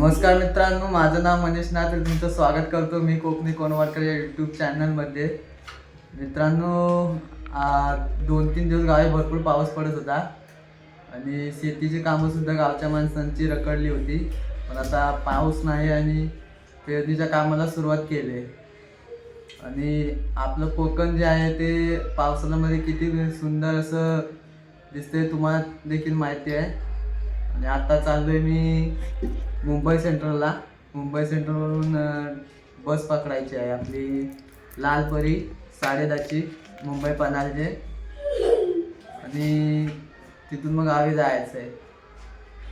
नमस्कार मित्रांनो माझं नाव मनीष नाथ तुमचं स्वागत करतो मी कोकणी कोणवाडकर या यूट्यूब चॅनलमध्ये मित्रांनो दोन तीन दिवस गावी भरपूर पाऊस पडत होता. आणि शेतीची कामंसुद्धा गावच्या माणसांची रखडली होती. पण आता पाऊस नाही आणि पेरणीच्या कामाला सुरुवात केली. आहे. आणि आपलं कोकण जे आहे ते पावसाळ्यामध्ये किती सुंदर असं दिसते तुम्हाला देखील माहिती आहे. आणि आता चाललोय मी मुंबई सेंट्रलला. मुंबई सेंट्रलवरून बस पकडायची आहे आपली लालपरी साडेदहाची मुंबई पनवेलचे आणि तिथून मग गावी जायचं आहे.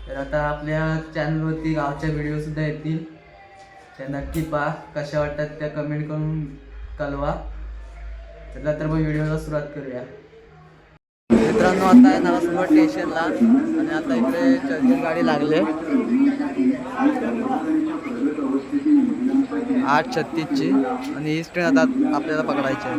तर आता आपल्या चॅनलवरती गावच्या व्हिडिओसुद्धा येतील. त्या नक्की पहा कशा वाटतात त्या कमेंट करून कळवा. चला तर मग व्हिडिओला सुरुवात करूया. मित्रांनो आता आहे नालासोबत स्टेशनला. आणि आता इकडे चर्चेल गाडी लागले आठ छत्तीसची. आणि ही ट्रेन आता आपल्याला पकडायची आहे.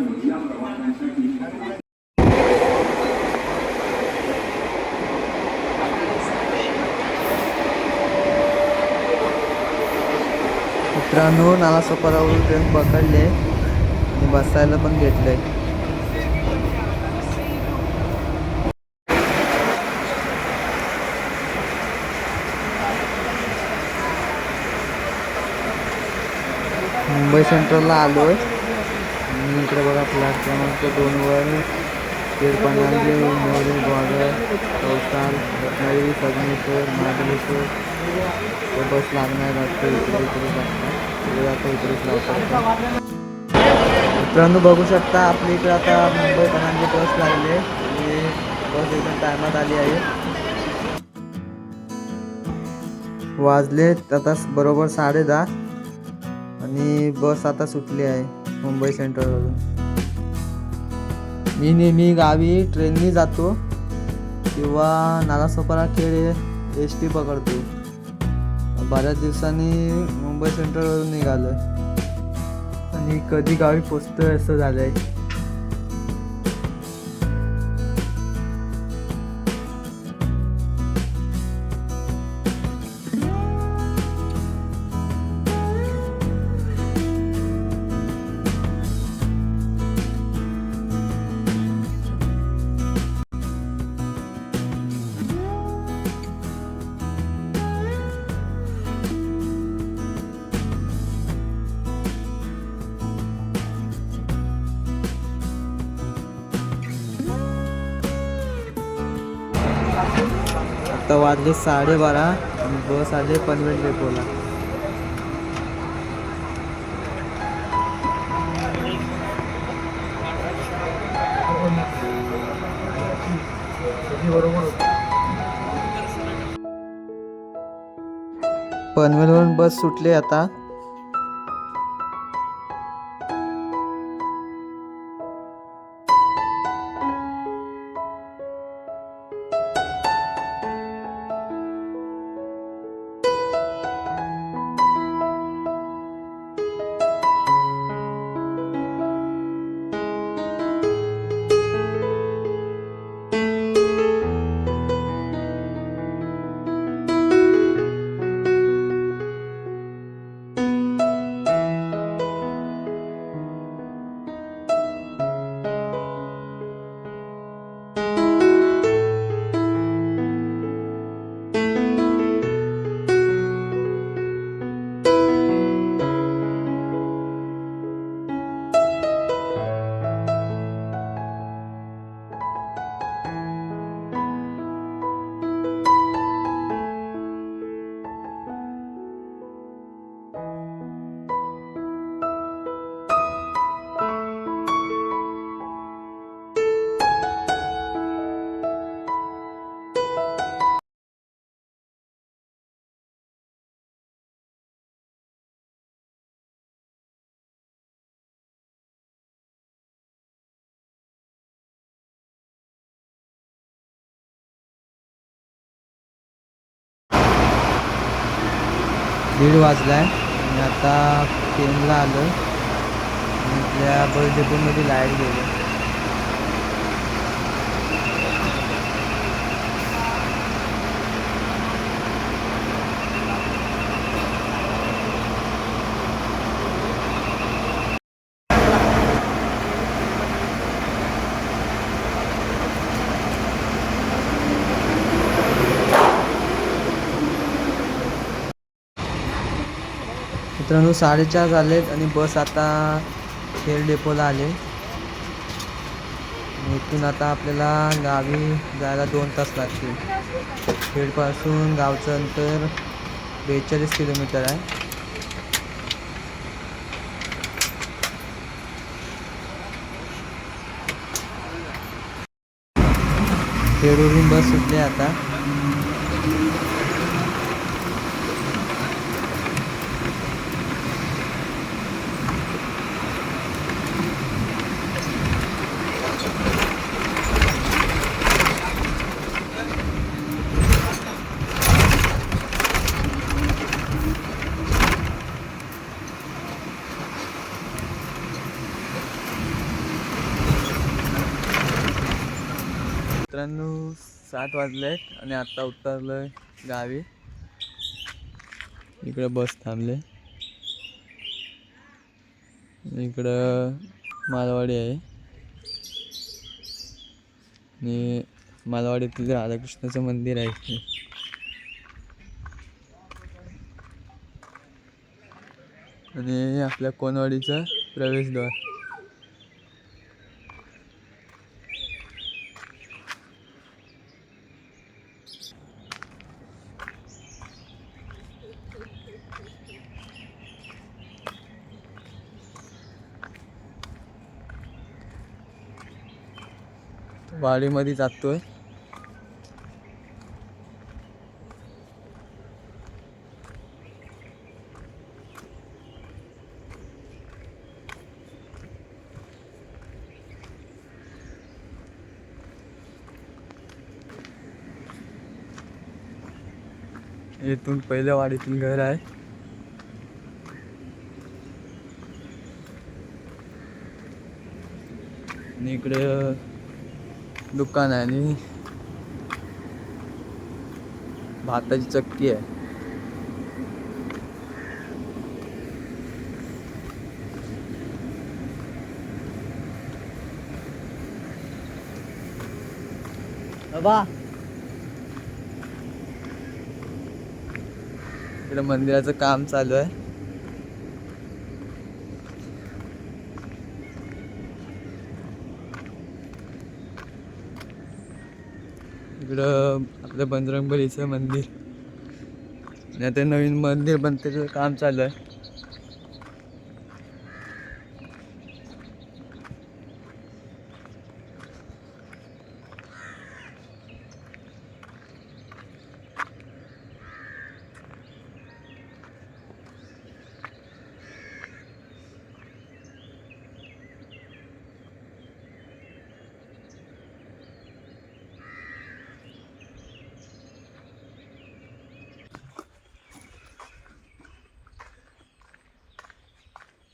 मित्रांनो नालासोपारावरून ट्रेन पकडले आणि बसायला पण घेतलंय. मुंबई सेंट्रलला आलो आहे आणि इकडे बघा फ्लॅट क्रमांक दोनवर केरपणाजी मोरी ग्वागर चौसाल रत्नागिरी संगमेश्वर महाबळेश्वर. तो बस लागणार वाटतं इकडे इकडे लागतात इकडे आता इकडेच लावतात मित्रांनो बघू शकता आपल्या इकडे आता मुंबई पणांची बस लागली. आहे बस एकदम टायमात आली आहे. वाजले आता बरोबर साडे दहा आणि बस आता सुटली आहे मुंबई सेंट्रलवरून मी नेहमी गावी ट्रेननी जातो. किंवा नालासोपारा खेळ एस टी पकडतो. बऱ्याच दिवसांनी मुंबई सेंट्रलवरून निघालो आणि कधी गावी पोचतोय असं झालं आहे आता वाजले साडेबारा बस आले पनवेल डेपोला. पनवेलवरून बस सुटली आता. दीड वाजलाय. आणि आता पेनला आलो आणि इथल्या बस डेपोमध्ये लाइट गेली. मित्रांनो साडेचार झालेत आणि बस आता खेड डेपोला आले. इथून आता आपल्याला गावी जायला दोन तास लागतील. खेडपासून गावचं अंतर बेचाळीस किलोमीटर आहे. खेडवरून बस सुटली आता. मित्रांनो सात वाजले आहेत आणि आत्ता उतरलोय गावी. इकडे बस थांबले. इकडं मालवाडी आहे. आणि मालवाडीतील राधाकृष्णाचं मंदिर आहे इथे. आणि आपल्या कोनवाडीचा प्रवेशद्वार. वाडीमध्ये जातोय. इथून पहिल्या वाडीतून घर आहे. आणि इकडे दुकान आहे आणि भाताची चक्की आहे. बाबा. इकडे मंदिराचं काम चालू आहे. इकडं आपलं बजरंगबलीचं मंदिर. आणि आता नवीन मंदिर बनतेचं काम चालू आहे.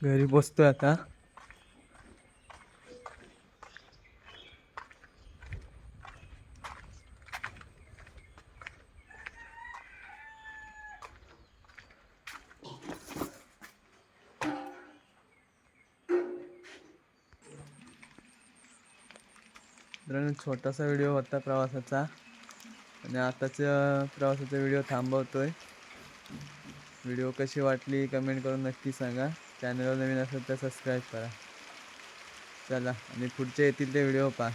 घरी पोचतोय आता. छोटासा व्हिडिओ होता प्रवासाचा. आणि आताच्या प्रवासाचा व्हिडिओ थांबवतोय. व्हिडिओ कशी वाटली कमेंट करून नक्की सांगा. चॅनलवर नवीन असेल तर सबस्क्राईब करा. चला आणि पुढचे येतील ते व्हिडिओ पहा.